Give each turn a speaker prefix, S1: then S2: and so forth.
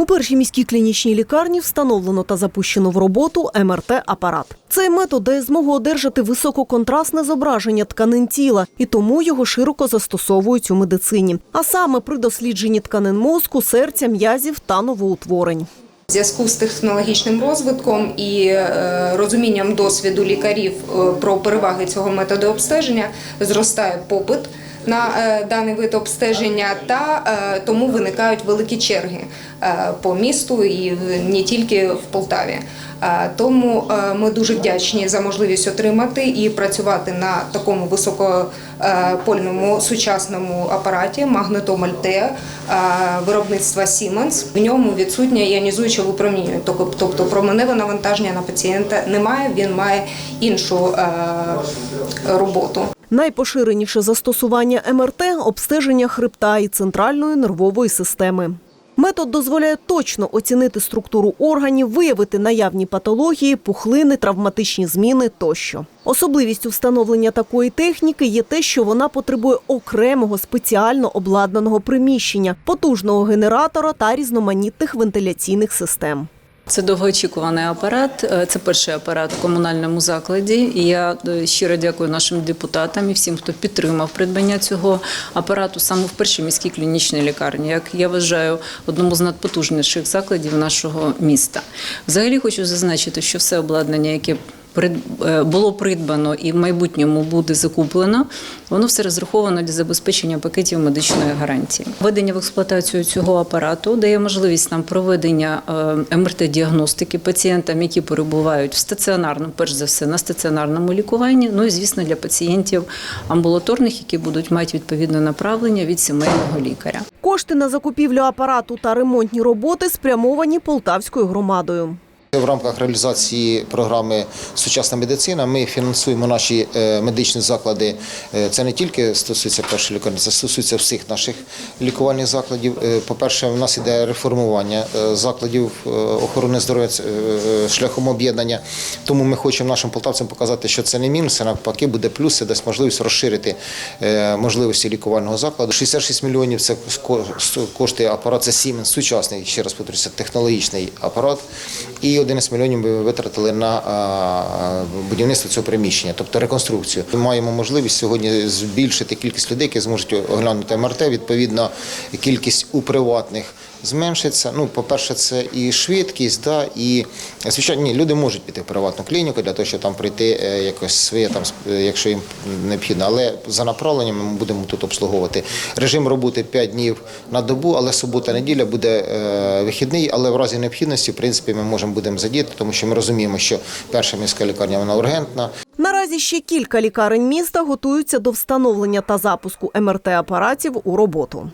S1: У першій міській клінічній лікарні встановлено та запущено в роботу МРТ-апарат. Цей метод дає змогу одержати висококонтрастне зображення тканин тіла, і тому його широко застосовують у медицині. А саме при дослідженні тканин мозку, серця, м'язів та новоутворень.
S2: В зв'язку з технологічним розвитком і е, розумінням досвіду лікарів е, про переваги цього методу обстеження зростає попит на е, даний вид обстеження, та е, тому виникають великі черги е, по місту і не тільки в Полтаві. Тому ми дуже вдячні за можливість отримати і працювати на такому високопольному сучасному апараті магнетом Альте е, виробництва Siemens. В ньому відсутнє іонізуюче випромінювання, тобто променеве навантаження на пацієнта немає, він має іншу роботу.
S1: Найпоширеніше застосування МРТ – обстеження хребта і центральної нервової системи. Метод дозволяє точно оцінити структуру органів, виявити наявні патології, пухлини, травматичні зміни тощо. Особливістю встановлення такої техніки є те, що вона потребує окремого спеціально обладнаного приміщення, потужного генератора та різноманітних вентиляційних систем.
S3: Це довгоочікуваний апарат. Е, Це перший апарат в комунальному закладі. І я е, щиро дякую нашим депутатам і всім, хто підтримав придбання цього апарату саме в першій міській клінічній лікарні, як я вважаю, одному з надпотужніших закладів нашого міста. Взагалі хочу зазначити, що все обладнання, яке було придбано і в майбутньому буде закуплено, воно все розраховано для забезпечення пакетів медичної гарантії. Введення в експлуатацію цього апарату дає можливість нам проведення е, МРТ-діагностики пацієнтам, які перебувають в стаціонарному, перш за все, на стаціонарному лікуванні. Ну і звісно для пацієнтів амбулаторних, які будуть мати відповідне направлення від сімейного лікаря.
S1: Кошти на закупівлю апарату та ремонтні роботи спрямовані Полтавською громадою.
S4: В рамках реалізації програми Сучасна медицина ми фінансуємо наші е, медичні заклади. Е, Це не тільки стосується першої лікарні, це стосується всіх наших лікувальних закладів. Е, По-перше, у нас іде реформування закладів охорони здоров'я шляхом об'єднання. Тому ми хочемо нашим полтавцям показати, що це не мінус, а навпаки буде плюс, це дасть можливість розширити можливості лікувального закладу. 66 мільйонів це ко- коштує апарат, це Siemens, сучасний, ще раз повторюся, технологічний апарат. І 11 мільйонів ми витратили на будівництво цього приміщення, тобто реконструкцію. Ми маємо можливість сьогодні збільшити кількість людей, які зможуть оглянути МРТ. Відповідно, кількість у приватних зменшиться. Ну, по-перше, це і швидкість, да, і звичайно, ні, люди можуть піти в приватну клініку для того, щоб там прийти е, якось своє там, е, якщо їм необхідно. Але за направленням ми будемо тут обслуговувати. Режим роботи 5 днів на добу, але субота, неділя буде е, вихідний. Але в разі необхідності, в принципі, ми можемо будемо задіяти, тому що ми розуміємо, що перша міська лікарня вона ургентна.
S1: Наразі ще кілька лікарень міста готуються до встановлення та запуску МРТ-апаратів у роботу.